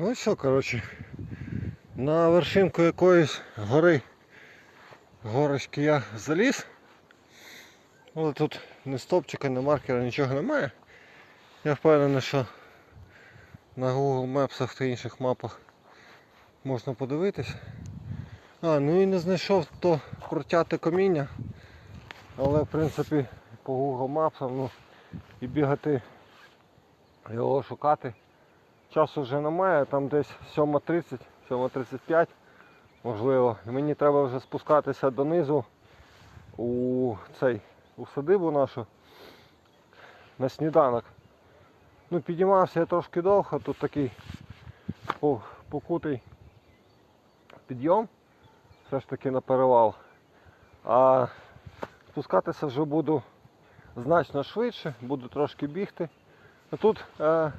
Ну і що, коротше, на вершинку якоїсь гори горочки я заліз. Але тут ні стопчика, ні маркера, нічого немає. Я впевнений, що на Google Maps та інших мапах можна подивитись. А, ну і не знайшов то крутяте каміння. Але в принципі по Google Maps ну, і бігати його шукати. Часу вже немає, там десь 7.30, 7.35 можливо. І мені треба вже спускатися донизу у цей у садибу нашу на сніданок. Ну, підіймався я трошки довго, тут такий покутий підйом, все ж таки на перевал. А спускатися вже буду значно швидше, буду трошки бігти. А тут е,